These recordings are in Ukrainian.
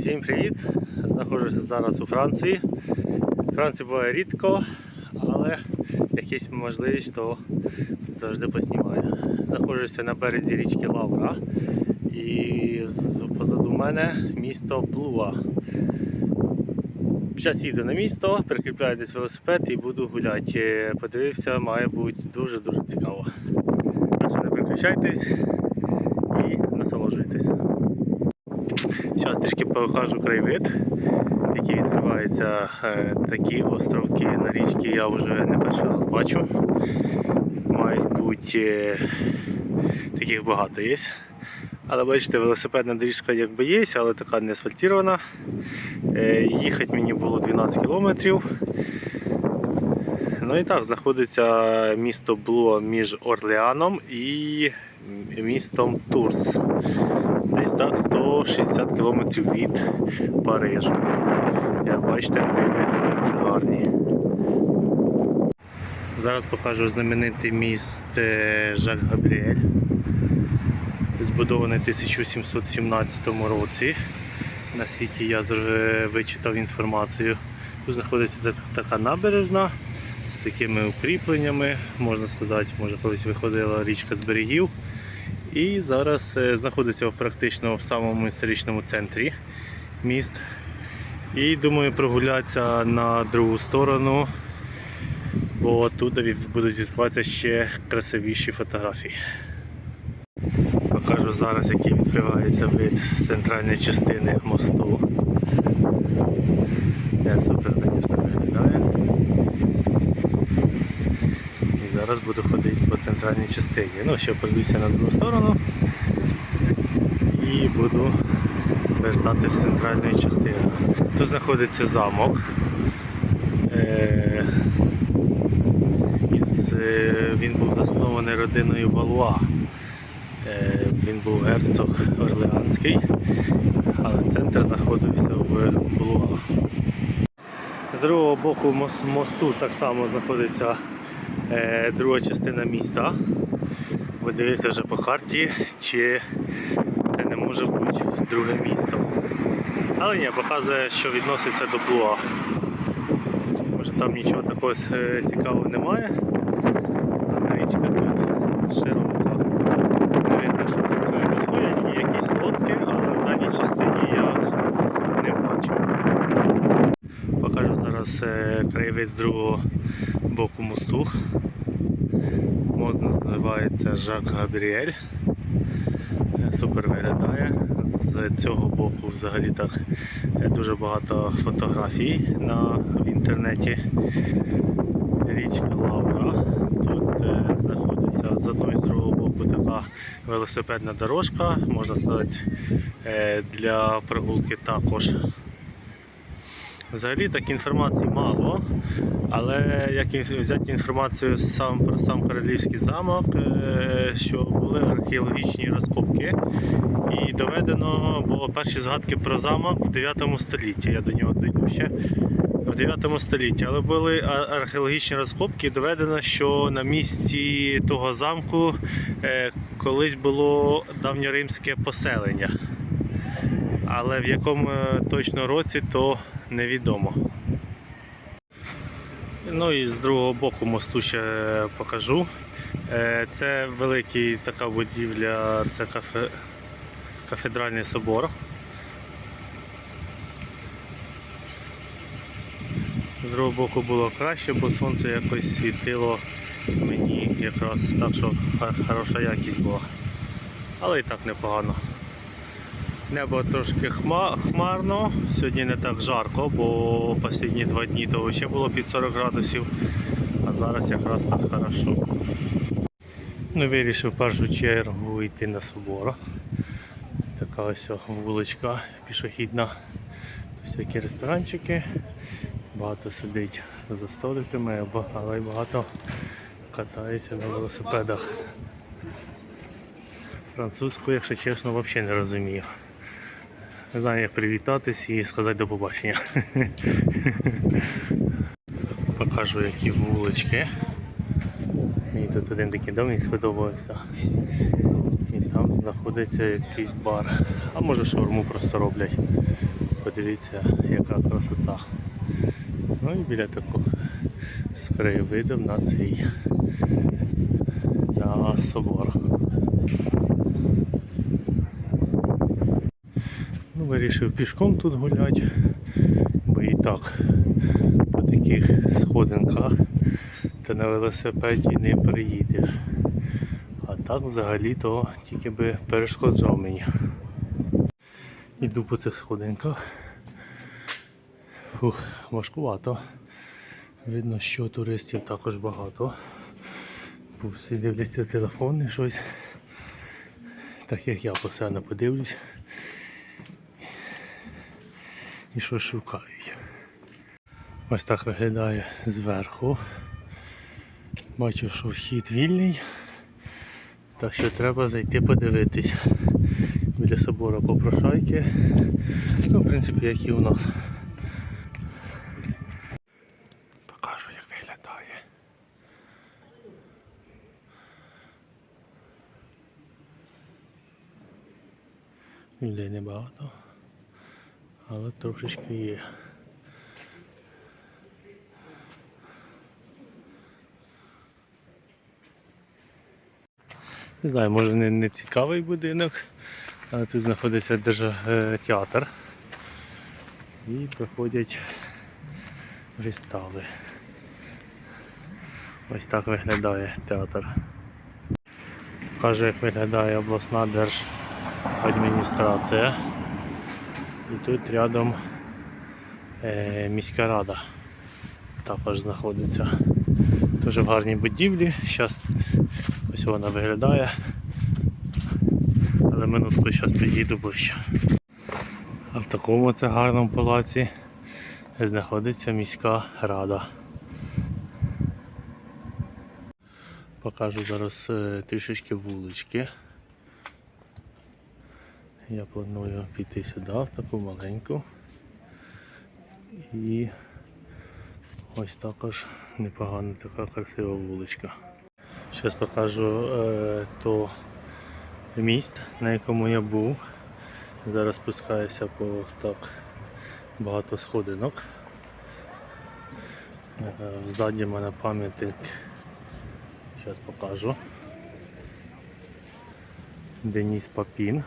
Всім привіт! Знаходжуся зараз у Франції. Франції буває рідко, але якась можливість, то завжди поснімаю. Знаходжуся на березі річки Лавра і позаду мене місто Блуа. Зараз їду на місто, прикріпляю десь велосипед і буду гуляти. Подивився, має бути дуже-дуже цікаво. Що не переключайтесь і насолоджуйтесь. Зараз трішки покажу краєвид, який відкривається. Е, Такі островки на річці я вже не перший раз бачу. Мають бути е, таких багато є. Але бачите, велосипедна доріжка якби є, але така не асфальтована. Е, Їхати мені було 12 кілометрів. Ну і так, знаходиться місто Блуа між Орлеаном і містом Турс. Десь так 160 кілометрів від Парижу. Як бачите, краєвиди дуже гарні. Зараз покажу знаменитий міст е, Жак Габріель. Збудований в 1717 році. Наскільки я вичитав інформацію. Тут знаходиться така набережна з такими укріпленнями, можна сказати, може колись виходила річка з берегів. І зараз е, знаходиться практично в самому історичному центрі міст. І думаю прогулятися на другу сторону, бо тут будуть відкриватися ще красивіші фотографії. Покажу зараз, який відкривається вид з центральної частини мосту. Я супер, звісно, виглядає. І зараз буду ходити центральній частині. Ну, ще пройдуся на другу сторону і буду вертати з центральної частини. Тут знаходиться замок. Е, е, він був заснований родиною Валуа. Е, Він був герцог Орлеанський, але центр знаходився в Блуа. З другого боку мосту так само знаходиться друга частина міста. Подивився вже по карті, чи це не може бути друге місто. Але ні, показує, що відноситься до Блуа. Може там нічого такого е, цікавого немає. Річка тут широка. Видно, що тут е, якісь лодки, але в даній частині я не бачу. Покажу зараз е, краєвид з другого боку мосту. Мост називається Жак Габріель. Супер виглядає. З цього боку взагалі так е, дуже багато фотографій на, в інтернеті. Річка Лавра. Тут е, знаходиться з одного і з другого боку така велосипедна дорожка, можна сказати, е, для прогулки також. Взагалі так інформації мало, але як взяти інформацію сам про сам Королівський замок, е, що були археологічні розкопки, і доведено було перші згадки про замок в 9 столітті. Я до нього дійду ще в 9 столітті, але були археологічні розкопки, і доведено, що на місці того замку е, колись було давньоримське поселення. Але в якому е, точно році, то невідомо. Ну і з другого боку мосту ще покажу. Е, Це великий така будівля, це кафе, кафедральний собор. З другого боку було краще, бо сонце якось світило мені якраз так, що хороша якість була. Але і так непогано. Небо трошки хма, хмарно, сьогодні не так жарко, бо останні два дні то ще було під 40 градусів, а зараз якраз так хорошо. Ну, вирішив в першу чергу йти на собор. Така ось вуличка пішохідна. Всякі ресторанчики. Багато сидить за столиками, але й багато катається на велосипедах. Французьку, якщо чесно, взагалі не розумію. Не знаю, як привітатись і сказати до побачення. Покажу, які вулички. Мені тут один такий дом сподобався. І там знаходиться якийсь бар. А може шаурму просто роблять. Подивіться, яка красота. Ну і біля такого з краєвидом на цей на собор. Вирішив пішком тут гуляти, бо і так по таких сходинках та на велосипеді не приїдеш. А так взагалі то тільки би перешкоджав мені. Іду по цих сходинках. Фух, важкувато. Видно, що туристів також багато. Бо всі дивляться телефони щось. Так як я постійно подивлюсь. І щось шукають. Ось так виглядає зверху. Бачу, що вхід вільний. Так що треба зайти подивитись. Біля собору попрошайки. Ну, в принципі, як і у нас. Покажу, як виглядає. Людей небагато, але трошечки є. Не знаю, може не, не цікавий будинок, але тут знаходиться держтеатр і проходять вистави. Ось так виглядає театр. Покажу, як виглядає обласна держадміністрація. І тут рядом е, міська рада також знаходиться. Дуже в гарній будівлі. Зараз ось вона виглядає. Але минутку зараз підійду ближче. А в такому це гарному палаці знаходиться міська рада. Покажу зараз е, трішечки вулички. Я планую піти сюди, в таку маленьку. І ось також непогана така красива вуличка. Зараз покажу е, то міст, на якому я був. Зараз спускаюся по так багато сходинок. Е, Ззаді в мене пам'ятник. Зараз покажу. Деніс Папін.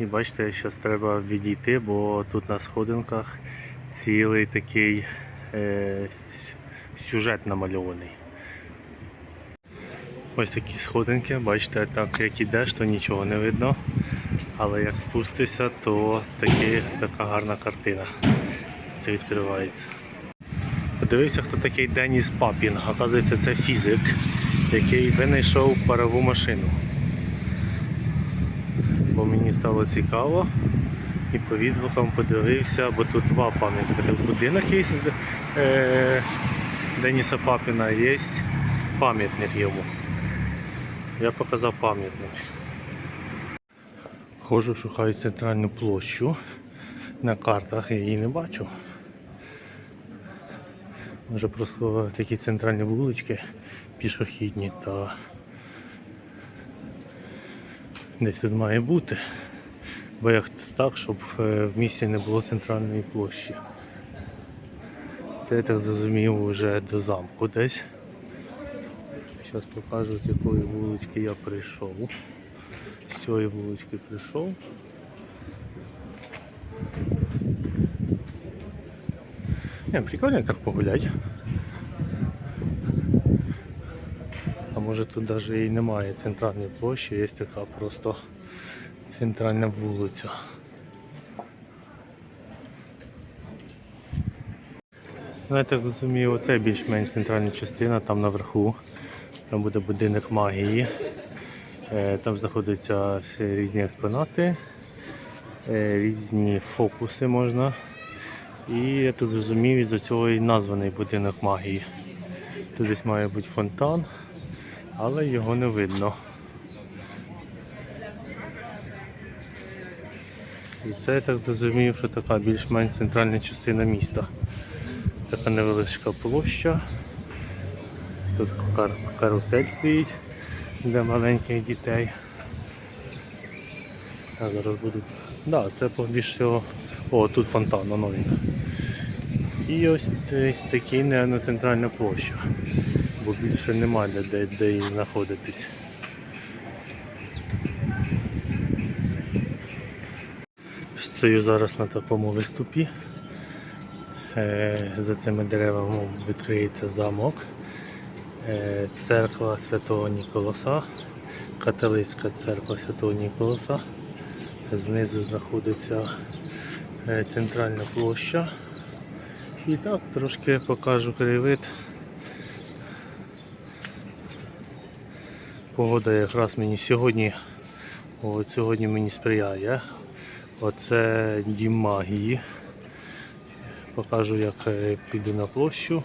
І бачите, зараз треба відійти, бо тут на сходинках цілий такий е, сюжет намальований. Ось такі сходинки, бачите, так як ідеш, то нічого не видно. Але як спустишся, то таки, така гарна картина. Це відкривається. Подивився, хто такий Деніс Папін. Оказується, це фізик, який винайшов парову машину. Стало цікаво. І по відгукам подивився, бо тут два пам'ятники. Будинок є е, Деніса Папіна, є пам'ятник йому. Я показав пам'ятник. Хожу, шукаю центральну площу. На картах я її не бачу. Може просто такі центральні вулички пішохідні та десь тут має бути. Бо як так, щоб е, в місті не було центральної площі. Це я так зрозумів вже до замку десь. Зараз покажу, з якої вулички я прийшов. З цієї вулички прийшов. Не, прикольно так погулять. Може тут навіть і немає центральної площі, є така просто центральна вулиця. Ну, я так розумію, оце більш-менш центральна частина, там наверху. Там буде будинок магії. Е, Там знаходяться різні експонати, е, різні фокуси можна. І я тут зрозумів, із-за цього і названий будинок магії. Тут десь має бути фонтан, але його не видно. І це я так зрозумів, що така більш-менш центральна частина міста. Така невеличка площа. Тут кар- карусель стоїть для маленьких дітей. Я зараз буду. Да, це більше всього. О, тут фонтан, він. І ось, ось такий, наверное, центральна площа. Бо більше немає де, де, їй знаходитись. Стою зараз на такому виступі. Е, За цими деревами відкриється замок. Е, Церква Святого Ніколоса, католицька церква Святого Ніколоса. Знизу знаходиться е, центральна площа. І так трошки покажу краєвид. Погода якраз мені сьогодні, от сьогодні мені сприяє. Оце дім магії. Покажу як е, піду на площу.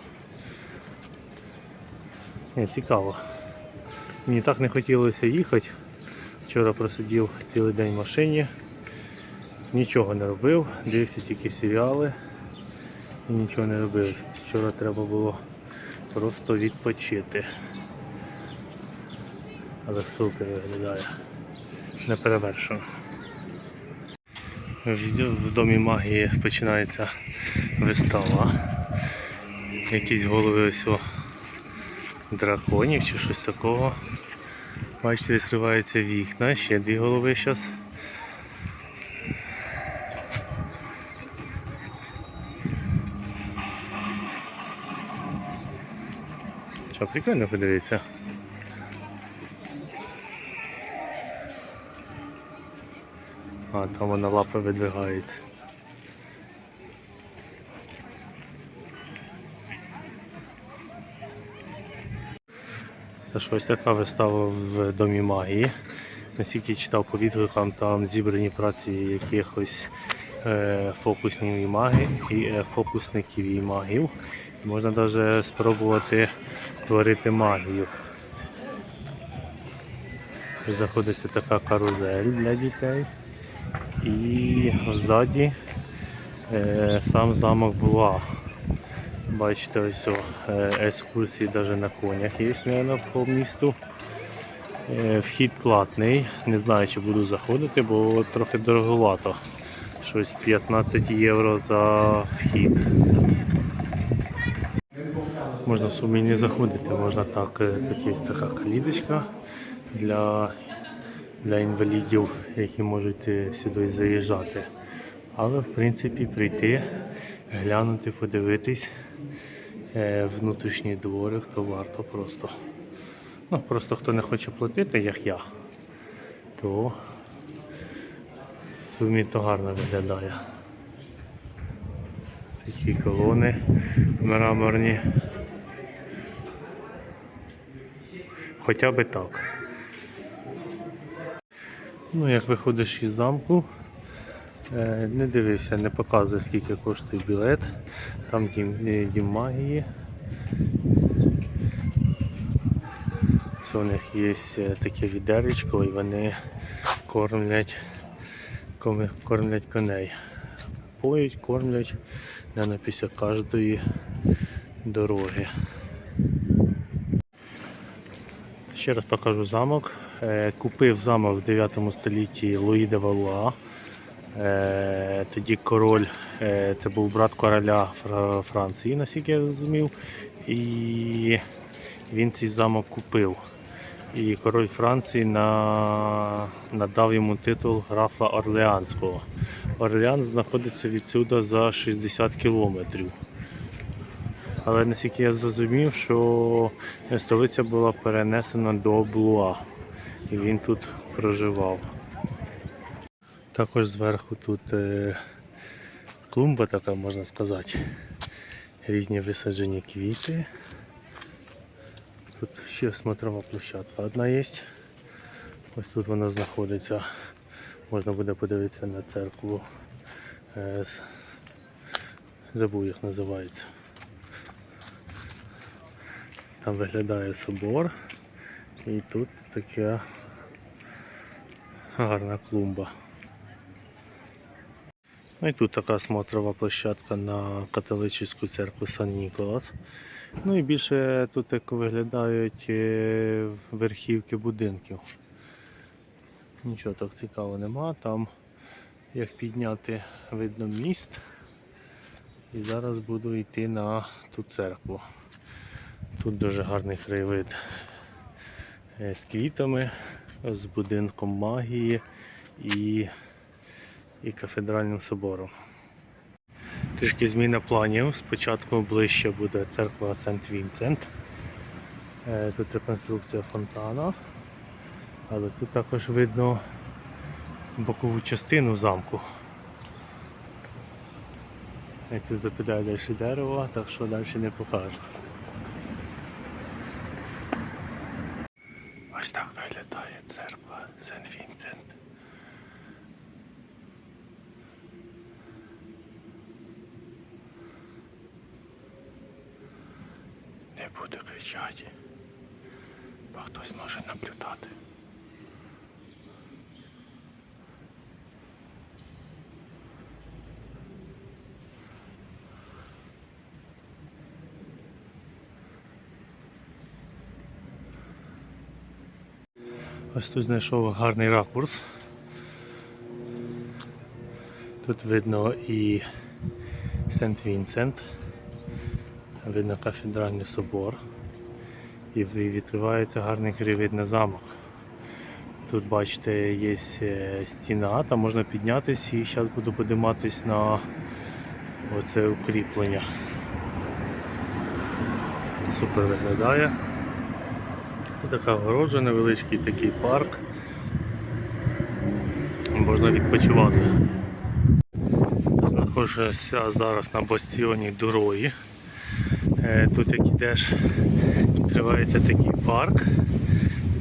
Ні, цікаво. Мені так не хотілося їхати. Вчора просидів цілий день в машині, нічого не робив, дивився тільки серіали і нічого не робив. Вчора треба було просто відпочити. Але супер виглядає. Не перевершено. В в домі магії починається вистава. Якісь голови ось о драконів чи щось такого. Бачите, відкриваються вікна, ще дві голови зараз. Що, прикольно подивитися. А, там вона лапи видвигається. Це щось така вистава в Домі магії. Наскільки читав по відгукам, там зібрані праці якихось е, фокусників і магів, і, е, фокусників і магів. Можна навіть спробувати творити магію. Знаходиться така карузель для дітей. І ззаді е, сам замок була. Бачите, ось о, е, екскурсії навіть на конях є мабуть, по місту. Е, Вхід платний. Не знаю, чи буду заходити, бо трохи дороговато. Щось 15 євро за вхід. Можна в сумі не заходити, можна так, е, тут є така калідочка для, для інвалідів, які можуть е, сюди заїжджати. Але в принципі прийти, глянути, подивитись е, внутрішній дворик, то варто просто. Ну, просто хто не хоче платити, як я, то в сумі то гарно виглядає. Такі колони мраморні. Хоча би так. Ну, як виходиш із замку, е, не дивися, не показує скільки коштує білет. Там дім, е, дім магії. Це у них є е, таке відеречко і вони кормлять, кормлять коней. Поють, кормлять, наверное, після кожної дороги. Ще раз покажу замок. Е, Купив замок в 9 столітті Луї де Валуа. Е, Тоді король, е, це був брат короля Франції, наскільки я зрозумів. І він цей замок купив. І король Франції на... надав йому титул графа Орлеанського. Орлеан знаходиться відсюди за 60 кілометрів. Але наскільки я зрозумів, що столиця була перенесена до Блуа. І він тут проживав. Також зверху тут е, клумба така, можна сказати. Різні висаджені квіти. Тут ще смотрова площадка одна є. Ось тут вона знаходиться. Можна буде подивитися на церкву. Е, Забув, як називається. Там виглядає собор. І тут така гарна клумба. Ну і тут така смотрова площадка на католицьку церкву Сан Ніколас. Ну і більше тут як виглядають е, верхівки будинків. Нічого так цікавого нема. Там як підняти видно міст. І зараз буду йти на ту церкву. Тут дуже гарний краєвид з квітами, з будинком магії і, і кафедральним собором. Трішки зміна планів. Спочатку ближче буде церква Сент Вінсент. Е, Тут реконструкція фонтана. Але тут також видно бокову частину замку. Тут затуляю далі дерево, так що далі не покажу. Ось так виглядає церква Сент Вінсент. Не буду кричати, бо хтось може наблюдати. Ось тут знайшов гарний ракурс. Тут видно і Сент Вінсент, видно кафедральний собор і відкривається гарний краєвид замок. Тут бачите є е, стіна, там можна піднятися і зараз буду подиматись на оце укріплення. Супер виглядає. Така огорожа, невеличкий такий парк. Можна відпочивати. Знаходжуся зараз на бастіоні дороги. Е, Тут як ідеш, відкривається такий парк.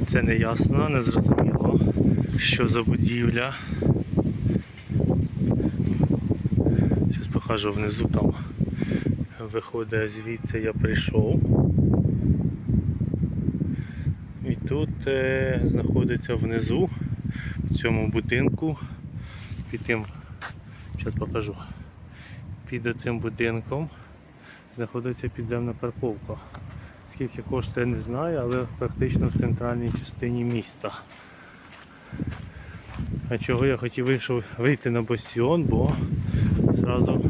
Це не ясно, не зрозуміло, що за будівля. Зараз покажу внизу там. Виходить звідси я прийшов. І тут е, знаходиться внизу, в цьому будинку, під тим, зараз покажу, під цим будинком знаходиться підземна парковка. Скільки коштує, не знаю, але практично в центральній частині міста. А чого я хотів вийшов вийти на бастіон, бо зразу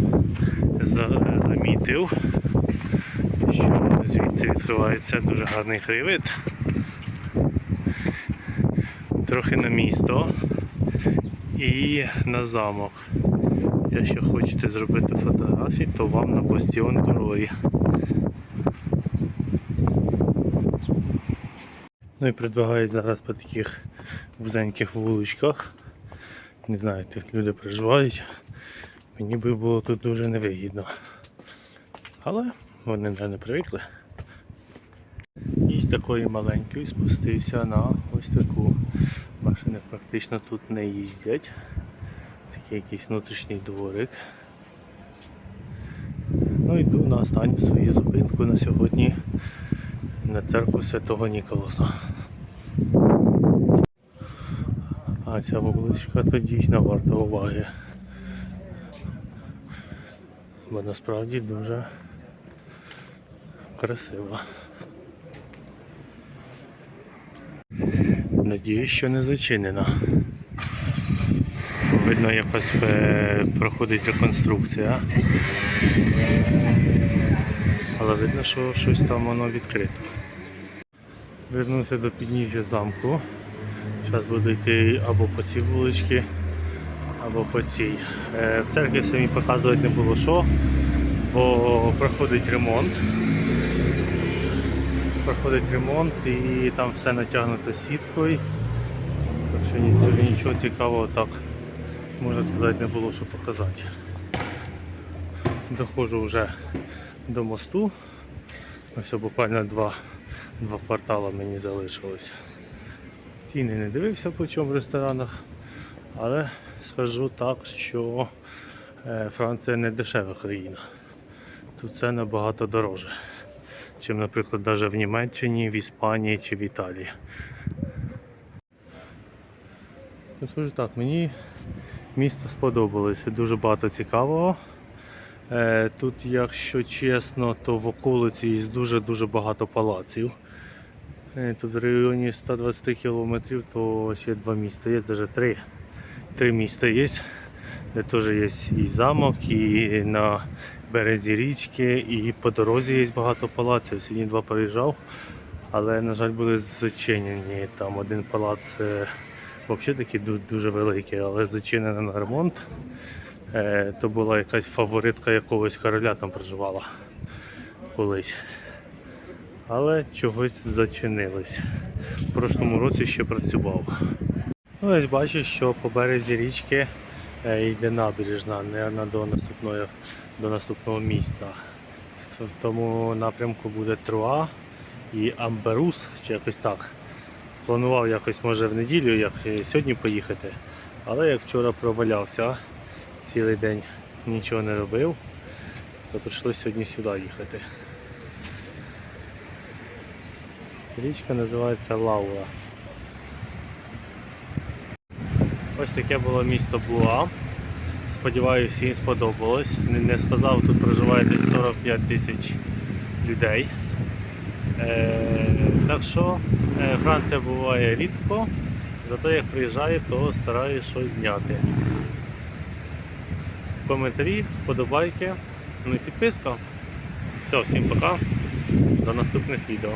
за- замітив, що звідси відкривається дуже гарний краєвид трохи на місто і на замок. Якщо хочете зробити фотографії, то вам на бастіон дороги. Ну і предлагають зараз по таких вузеньких вуличках. Не знаю, тут люди проживають. Мені би було тут дуже невигідно. Але вони не привикли. І з такої маленької спустився на ось таку. Машини практично тут не їздять. Такий якийсь внутрішній дворик. Ну йду на останню свою зупинку на сьогодні на церкву Святого Ніколаса. А ця вуличка то дійсно варта уваги. Бо насправді дуже красива. Надіюсь, що не зачинена. Видно, якось е, проходить реконструкція. Але видно, що щось там воно відкрито. Вернувся до підніжжя замку. Зараз буду йти або по цій вуличці, або по цій. Е, В церкві самі показувати не було що, бо проходить ремонт. Проходить ремонт і там все натягнуто сіткою. Так що нічого, нічого цікавого так, можна сказати, не було що показати. Доходжу вже до мосту. Ось буквально два, два квартала мені залишилось. Ціни не дивився по чому в ресторанах, але скажу так, що е, Франція не дешева країна. Тут все набагато дороже, чим, наприклад, навіть в Німеччині, в Іспанії чи в Італії. Я скажу так, мені місто сподобалося, дуже багато цікавого. Е, Тут, якщо чесно, то в околиці є дуже-дуже багато палаців. Е, Тут в районі 120 кілометрів, то ще два міста є, навіть три. Три міста є, де теж є і замок, і на березі річки, і по дорозі є багато палаців. Сьогодні два переїжджав, але, на жаль, були зачинені. Там один палац е, взагалі такий дуже великий, але зачинений на ремонт. Е, То була якась фаворитка якогось короля там проживала колись. Але чогось зачинилось. В прошлому році ще працював. Ну, ось бачу, що по березі річки е, йде набережна, не до наступного, до наступного міста. В, тому напрямку буде Труа і Амберус, чи якось так. Планував якось може в неділю, як сьогодні поїхати. Але як вчора провалявся, цілий день нічого не робив, то прийшлося сьогодні сюди їхати. Річка називається Лаура. Ось таке було місто Буа. Сподіваюся, всім сподобалось. Не, не сказав, тут проживає десь 45 тисяч людей. Е, так що е, Франція буває рідко, зато як приїжджаю, то стараюсь щось зняти. Коментарі, вподобайки, ну і підписка. Все, всім пока. До наступних відео.